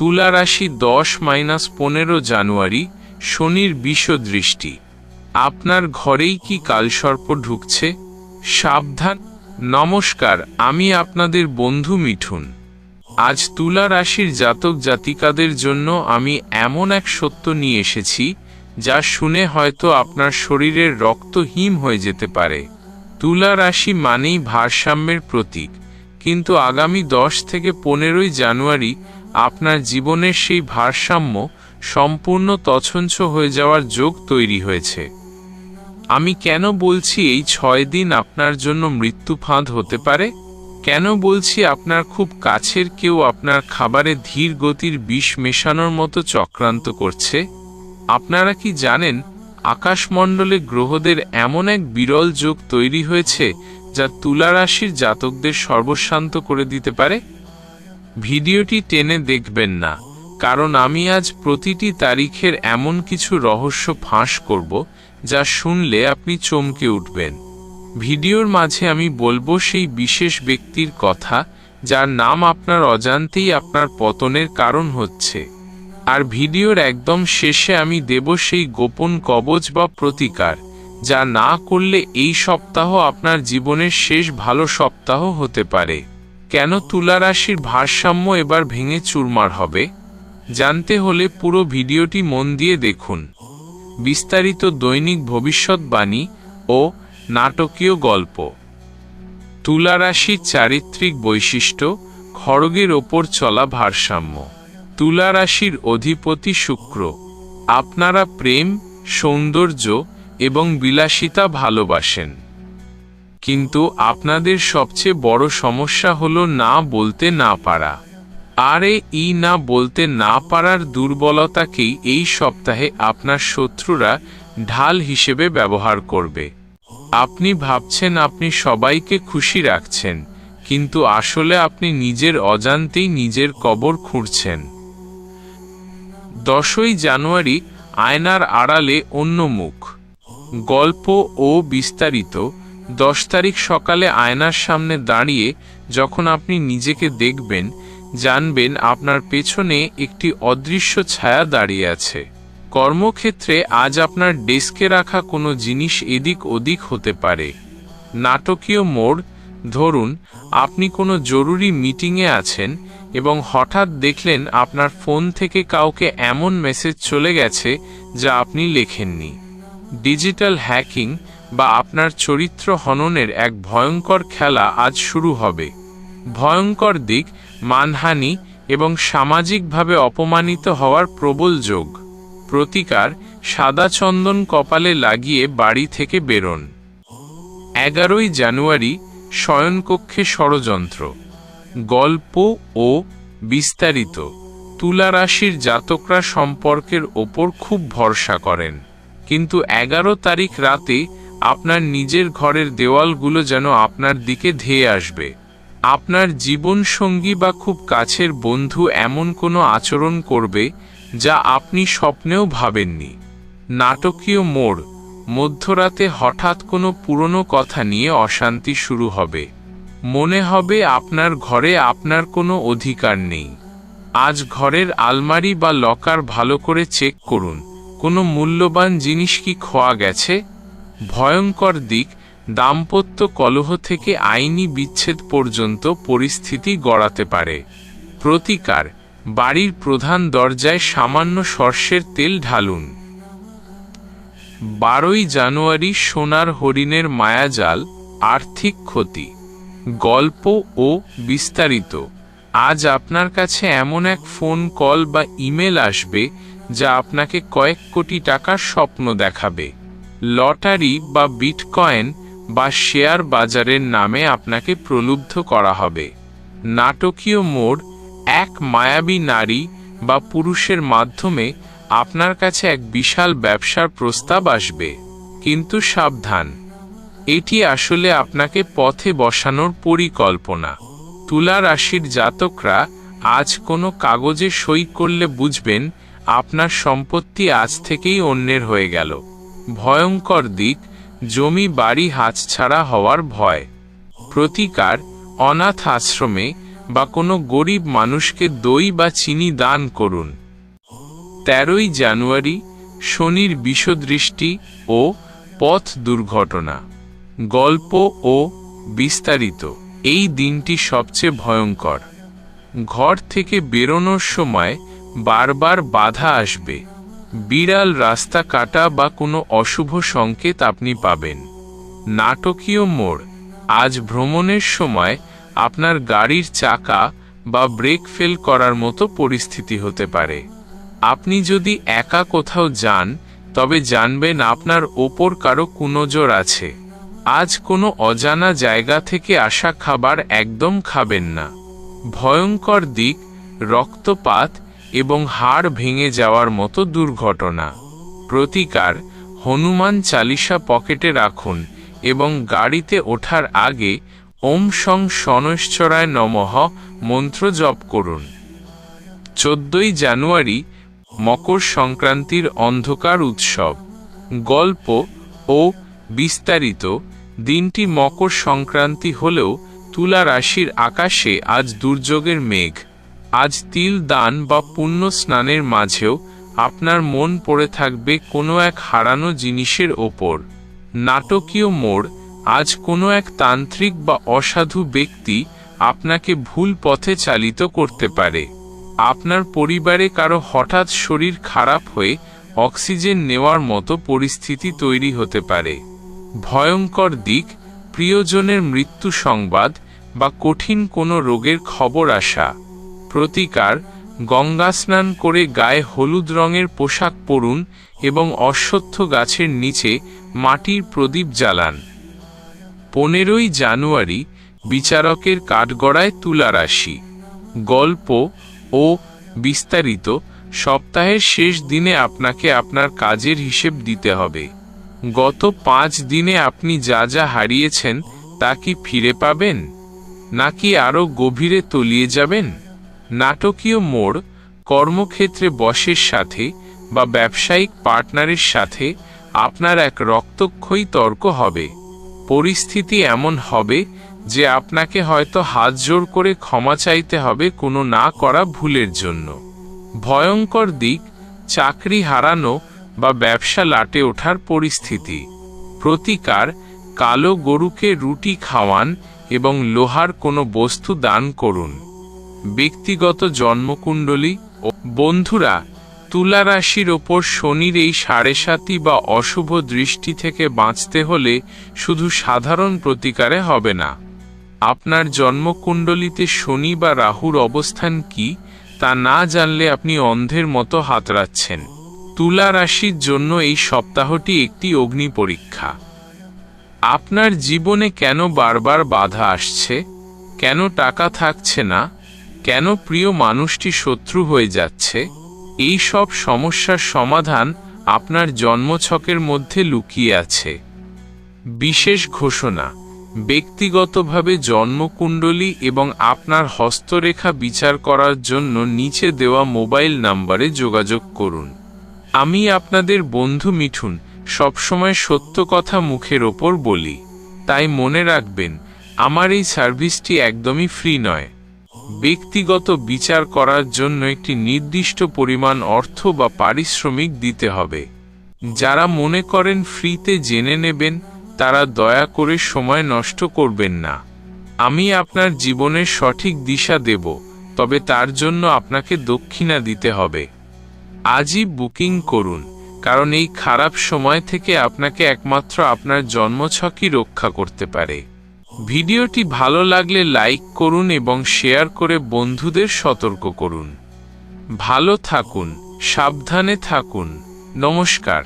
তুলা রাশি দশ মাইনাস পনেরো জানুয়ারি, শনির বিষদৃষ্টি। আপনার ঘরেই কি কালসর্প ঢুকছে? সাবধান। নমস্কার, আমি আপনাদের বন্ধু মিঠুন। আজ তুলা রাশির জাতক জাতিকাদের জন্য আমি এমন এক সত্য নিয়ে এসেছি, যা শুনে হয়তো আপনার শরীরের রক্ত হিম হয়ে যেতে পারে। তুলা রাশি মানেই ভারসাম্যের প্রতীক, কিন্তু আগামী দশ থেকে পনেরোই জানুয়ারি আপনার জীবনের সেই ভারসাম্য সম্পূর্ণ তছঞ্ছ হয়ে যাওয়ার যোগ তৈরি হয়েছে। আমি কেন বলছি এই ছয় দিন আপনার জন্য মৃত্যু ফাঁদ হতে পারে? কেন বলছি আপনার খুব কাছের কেউ আপনার খাবারে ধীর গতির বিষ মেশানোর মতো চক্রান্ত করছে? আপনারা কি জানেন আকাশমণ্ডলে গ্রহদের এমন এক বিরল যোগ তৈরি হয়েছে যা তুলা রাশির জাতকদের সর্বশান্ত করে দিতে পারে? ভিডিওটি টেনে দেখবেন না, কারণ আমি আজ প্রতিটি তারিখের এমন কিছু রহস্য ফাঁস করব, যা শুনলে আপনি চমকে উঠবেন। ভিডিওর মাঝে আমি বলব সেই বিশেষ ব্যক্তির কথা, যার নাম আপনার অজান্তেই আপনার পতনের কারণ হচ্ছে। আর ভিডিওর একদম শেষে আমি দেব সেই গোপন কবচ বা প্রতিকার, যা না করলে এই সপ্তাহ আপনার জীবনের শেষ ভালো সপ্তাহ হতে পারে। কেন তুলা রাশির ভারসাম্য এবার ভেঙে চুরমার হবে? জানতে হলে পুরো ভিডিওটি মন দিয়ে দেখুন। বিস্তারিত দৈনিক ভবিষ্যৎবাণী ও নাটকীয় গল্প। তুলা রাশির চারিত্রিক বৈশিষ্ট্য, খড়গের ওপর চলা ভারসাম্য। তুলা রাশির অধিপতি শুক্র। আপনারা প্রেম, সৌন্দর্য এবং বিলাসিতা ভালোবাসেন। কিন্তু আপনাদের সবচেয়ে বড় সমস্যা হলো না বলতে না পারা। আরে ই না বলতে না পারার দুর্বলতাকেই এই সপ্তাহে আপনার শত্রুরা ঢাল হিসেবে ব্যবহার করবে। আপনি ভাবছেন আপনি সবাইকে খুশি রাখছেন, কিন্তু আসলে আপনি নিজের অজান্তেই নিজের কবর খুঁড়ছেন। দশই জানুয়ারি আয়নার আড়ালে অন্য মুখ। গল্প ও বিস্তারিত দশ তারিখ সকালে আয়নার সামনে দাঁড়িয়ে যখন আপনি নিজেকে দেখবেন, জানবেন আপনার পেছনে একটি অদৃশ্য ছায়া দাঁড়িয়ে আছে। কর্মক্ষেত্রে আজ আপনার ডেস্কে রাখা কোনো জিনিস এদিক ওদিক হতে পারে। নাটকীয় মোড়, ধরুন, আপনি কোনো জরুরি মিটিংয়ে আছেন এবং হঠাৎ দেখলেন আপনার ফোন থেকে কাউকে এমন মেসেজ চলে গেছে যা আপনি লেখেননি। ডিজিটাল হ্যাকিং বা আপনার চরিত্র হননের এক ভয়ঙ্কর খেলা আজ শুরু হবে। ভয়ঙ্কর দিক, মানহানি এবং সামাজিকভাবে অপমানিত হওয়ার প্রবল যোগ। প্রতিকার, সাদা চন্দন কপালে লাগিয়ে বাড়ি থেকে বেরোন। এগারোই জানুয়ারি, শয়নকক্ষে ষড়যন্ত্র। গল্প ও বিস্তারিত। তুলা রাশির জাতকরা সম্পর্কের ওপর খুব ভরসা করেন। কিন্তু এগারো তারিখ রাতে আপনার নিজের ঘরের দেওয়ালগুলো যেন আপনার দিকে ধেয়ে আসবে। আপনার জীবনসঙ্গী বা খুব কাছের বন্ধু এমন কোনো আচরণ করবে যা আপনি স্বপ্নেও ভাবেননি। নাটকীয় মোড়, মধ্যরাতে হঠাৎ কোনো পুরনো কথা নিয়ে অশান্তি শুরু হবে। মনে হবে আপনার ঘরে আপনার কোনো অধিকার নেই। আজ ঘরের আলমারি বা লকার ভালো করে চেক করুন। কোনো মূল্যবান জিনিস কি খোয়া গেছে? ভয়ঙ্কর দিক দাম্পত্য কলহ থেকে আইনি বিচ্ছেদ পর্যন্ত পরিস্থিতি গড়াতে পারে। প্রতিকার, বাড়ির প্রধান দরজায় সামান্য সর্ষের তেল ঢালুন। বারোই জানুয়ারি সোনার হরিণের মায়াজাল, আর্থিক ক্ষতি। গল্প ও বিস্তারিত। আজ আপনার কাছে এমন এক ফোন কল বা ইমেল আসবে যা আপনাকে কয়েক কোটি টাকার স্বপ্ন দেখাবে। লটারি বা বিটকয়েন বা শেয়ার বাজারের নামে আপনাকে প্রলুব্ধ করা হবে। নাটকীয় মোড়, এক মায়াবী নারী বা পুরুষের মাধ্যমে আপনার কাছে এক বিশাল ব্যবসার প্রস্তাব আসবে। কিন্তু সাবধান, এটি আসলে আপনাকে পথে বসানোর পরিকল্পনা। তুলা রাশির জাতকরা আজ কোনো কাগজে সই করলে বুঝবেন আপনার সম্পত্তি আজ থেকেই অন্যের হয়ে গেল। ভয়ঙ্কর দিক, জমি বাড়ি হাতছাড়া হওয়ার ভয়। প্রতিকার, অনাথ আশ্রমে বা কোনো গরিব মানুষকে দই বা চিনি দান করুন। তেরোই জানুয়ারি, শনির বিষদৃষ্টি ও পথ দুর্ঘটনা। গল্প ও বিস্তারিত, এই দিনটি সবচেয়ে ভয়ঙ্কর। ঘর থেকে বেরোনোর সময় বারবার বাধা আসবে। বিড়াল রাস্তা কাটা বা কোনো অশুভ সংকেত আপনি পাবেন। নাটকীয় মোড়। আজ ভ্রমণের সময় আপনার গাড়ির চাকা বা ব্রেক ফেল করার মতো পরিস্থিতি হতে পারে। আপনি যদি একা কোথাও যান, তবে জানবেন আপনার ওপর কারও কুনজর আছে। আজ কোনো অজানা জায়গা থেকে আসা খাবার একদম খাবেন না। ভয়ঙ্কর দিক, রক্তপাত এবং হাড় ভেঙে যাওয়ার মতো দুর্ঘটনা। প্রতিকার, হনুমান চালিসা পকেটে রাখুন এবং গাড়িতে ওঠার আগে ওম সং শনৈশ্চরায় নমঃ মন্ত্র জপ করুন। চোদ্দই জানুয়ারি, মকর সংক্রান্তির অন্ধকার উৎসব। গল্প ও বিস্তারিত, দিনটি মকর সংক্রান্তি হলেও তুলা রাশির আকাশে আজ দুর্যোগের মেঘ। আজ তিল দান বা পুণ্য স্নানের মাঝেও আপনার মন পড়ে থাকবে কোনো এক হারানো জিনিসের ওপর। নাটকীয় মোড়, আজ কোনো এক তান্ত্রিক বা অসাধু ব্যক্তি আপনাকে ভুল পথে চালিত করতে পারে। আপনার পরিবারে কারও হঠাৎ শরীর খারাপ হয়ে অক্সিজেন নেওয়ার মতো পরিস্থিতি তৈরি হতে পারে। ভয়ঙ্কর দিক, প্রিয়জনের মৃত্যু সংবাদ বা কঠিন কোনো রোগের খবর আসা। প্রতিকার, গঙ্গা স্নান করে গায়ে হলুদ রঙের পোশাক পরুন এবং অশ্বত্থ গাছের নিচে মাটির প্রদীপ জ্বালান। পনেরোই জানুয়ারি বিচারকের কাঠগড়ায় তুলা রাশি। গল্প ও বিস্তারিত সপ্তাহের শেষ দিনে আপনাকে আপনার কাজের হিসেব দিতে হবে। গত পাঁচ দিনে আপনি যা যা হারিয়েছেন তা কি ফিরে পাবেন? নাকি আরও গভীরে তলিয়ে যাবেন? নাটকীয় মোড় কর্মক্ষেত্রে বসের সাথে বা ব্যবসায়িক পার্টনারের সাথে আপনার এক রক্তক্ষয়ী তর্ক হবে। পরিস্থিতি এমন হবে যে আপনাকে হয়তো হাত জোর করে ক্ষমা চাইতে হবে কোনো না করা ভুলের জন্য। ভয়ঙ্কর দিক, চাকরি হারানো বা ব্যবসা লাটে ওঠার পরিস্থিতি। প্রতিকার, কালো গরুকে রুটি খাওয়ান এবং লোহার কোনো বস্তু দান করুন। ব্যক্তিগত জন্মকুণ্ডলী ও বন্ধুরা, তুলা রাশির ওপর শনির এই সাড়ে সাতি বা অশুভ দৃষ্টি থেকে বাঁচতে হলে শুধু সাধারণ প্রতিকারে হবে না। আপনার জন্মকুণ্ডলিতে শনি বা রাহুর অবস্থান কি, তা না জানলে আপনি অন্ধের মতো হাতড়াচ্ছেন। তুলা রাশির জন্য এই সপ্তাহটি একটি অগ্নি পরীক্ষা। আপনার জীবনে কেন বারবার বাধা আসছে? কেন টাকা থাকছে না? কেন প্রিয় মানুষটি শত্রু হয়ে যাচ্ছে? এই সব সমস্যার সমাধান আপনার জন্মছকের মধ্যে লুকিয়ে আছে। বিশেষ ঘোষণা, ব্যক্তিগতভাবে জন্মকুণ্ডলী এবং আপনার হস্তরেখা বিচার করার জন্য নিচে দেওয়া মোবাইল নাম্বারে যোগাযোগ করুন। আমি আপনাদের বন্ধু মিঠুন, সবসময় সত্য কথা মুখের ওপর বলি। তাই মনে রাখবেন, আমার এই সার্ভিসটি একদমই ফ্রি নয়। ব্যক্তিগত বিচার করার জন্য একটি নির্দিষ্ট পরিমাণ অর্থ বা পারিশ্রমিক দিতে হবে। যারা মনে করেন ফ্রিতে জেনে নেবেন, তারা দয়া করে সময় নষ্ট করবেন না। আমি আপনার জীবনের সঠিক দিশা দেব, তবে তার জন্য আপনাকে দক্ষিণা দিতে হবে। আজই বুকিং করুন, কারণ এই খারাপ সময় থেকে আপনাকে একমাত্র আপনার জন্মছকই রক্ষা করতে পারে। ভিডিওটি ভালো লাগলে লাইক করুন এবং শেয়ার করে বন্ধুদের সতর্ক করুন। ভালো থাকুন, সাবধানে থাকুন। নমস্কার।